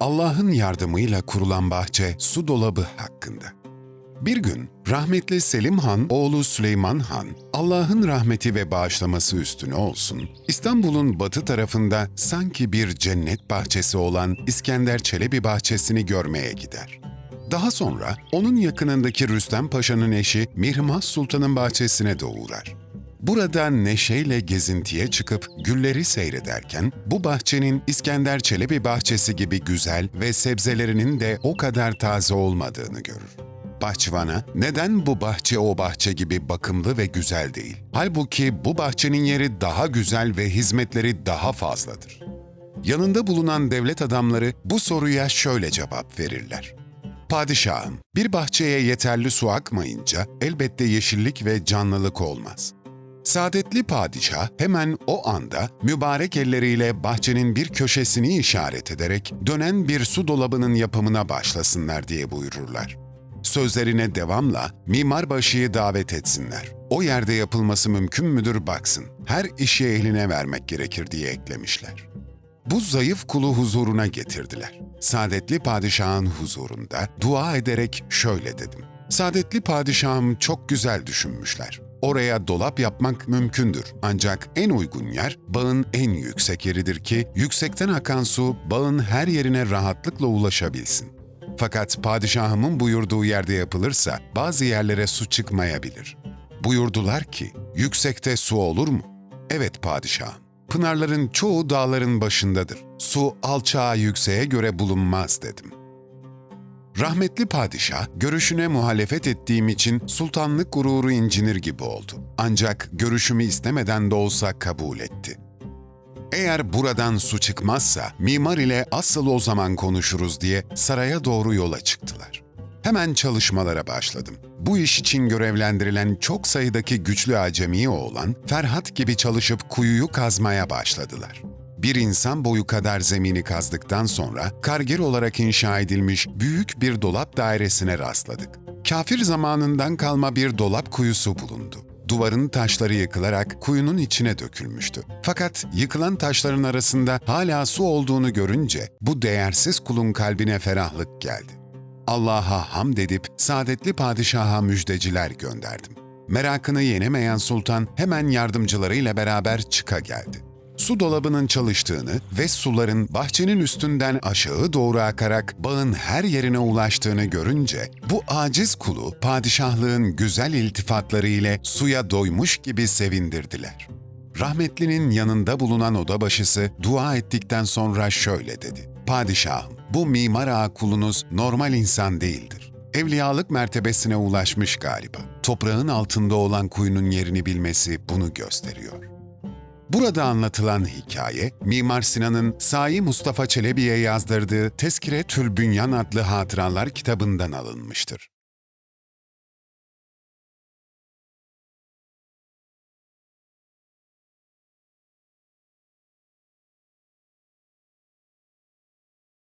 Allah'ın yardımıyla kurulan bahçe su dolabı hakkında. Bir gün rahmetli Selim Han oğlu Süleyman Han, Allah'ın rahmeti ve bağışlaması üstüne olsun, İstanbul'un batı tarafında sanki bir cennet bahçesi olan İskender Çelebi bahçesini görmeye gider. Daha sonra onun yakınındaki Rüstem Paşa'nın eşi Mihrimah Sultan'ın bahçesine de uğrar. Burada neşeyle gezintiye çıkıp gülleri seyrederken bu bahçenin İskender Çelebi bahçesi gibi güzel ve sebzelerinin de o kadar taze olmadığını görür. Bahçıvana neden bu bahçe o bahçe gibi bakımlı ve güzel değil? Halbuki bu bahçenin yeri daha güzel ve hizmetleri daha fazladır. Yanında bulunan devlet adamları bu soruya şöyle cevap verirler. Padişahım, bir bahçeye yeterli su akmayınca elbette yeşillik ve canlılık olmaz. Saadetli padişah hemen o anda mübarek elleriyle bahçenin bir köşesini işaret ederek dönen bir su dolabının yapımına başlasınlar diye buyururlar. Sözlerine devamla mimarbaşıyı davet etsinler. O yerde yapılması mümkün müdür baksın. Her işi ehline vermek gerekir diye eklemişler. Bu zayıf kulu huzuruna getirdiler. Saadetli padişahın huzurunda dua ederek şöyle dedim. Saadetli padişahım çok güzel düşünmüşler. Oraya dolap yapmak mümkündür. Ancak en uygun yer bağın en yüksek yeridir ki yüksekten akan su bağın her yerine rahatlıkla ulaşabilsin. Fakat padişahımın buyurduğu yerde yapılırsa bazı yerlere su çıkmayabilir. Buyurdular ki, yüksekte su olur mu? Evet padişahım. Pınarların çoğu dağların başındadır. Su alçağa yükseğe göre bulunmaz dedim. Rahmetli padişah, görüşüne muhalefet ettiğim için sultanlık gururu incinir gibi oldu. Ancak görüşümü istemeden de olsa kabul etti. Eğer buradan su çıkmazsa mimar ile asıl o zaman konuşuruz diye saraya doğru yola çıktılar. Hemen çalışmalara başladım. Bu iş için görevlendirilen çok sayıdaki güçlü acemi oğlan Ferhat gibi çalışıp kuyuyu kazmaya başladılar. Bir insan boyu kadar zemini kazdıktan sonra kargir olarak inşa edilmiş büyük bir dolap dairesine rastladık. Kafir zamanından kalma bir dolap kuyusu bulundu. Duvarın taşları yıkılarak kuyunun içine dökülmüştü. Fakat yıkılan taşların arasında hala su olduğunu görünce bu değersiz kulun kalbine ferahlık geldi. Allah'a hamd edip saadetli padişaha müjdeciler gönderdim. Merakını yenemeyen sultan hemen yardımcılarıyla beraber çıka geldi. Su dolabının çalıştığını ve suların bahçenin üstünden aşağı doğru akarak bağın her yerine ulaştığını görünce bu aciz kulu padişahlığın güzel iltifatları ile suya doymuş gibi sevindirdiler. Rahmetlinin yanında bulunan odabaşısı dua ettikten sonra şöyle dedi. Padişahım, bu mimar ağa kulunuz normal insan değildir. Evliyalık mertebesine ulaşmış galiba. Toprağın altında olan kuyunun yerini bilmesi bunu gösteriyor. Burada anlatılan hikaye, Mimar Sinan'ın Sahi Mustafa Çelebi'ye yazdırdığı Teskire Tül Bünyan adlı hatıralar kitabından alınmıştır.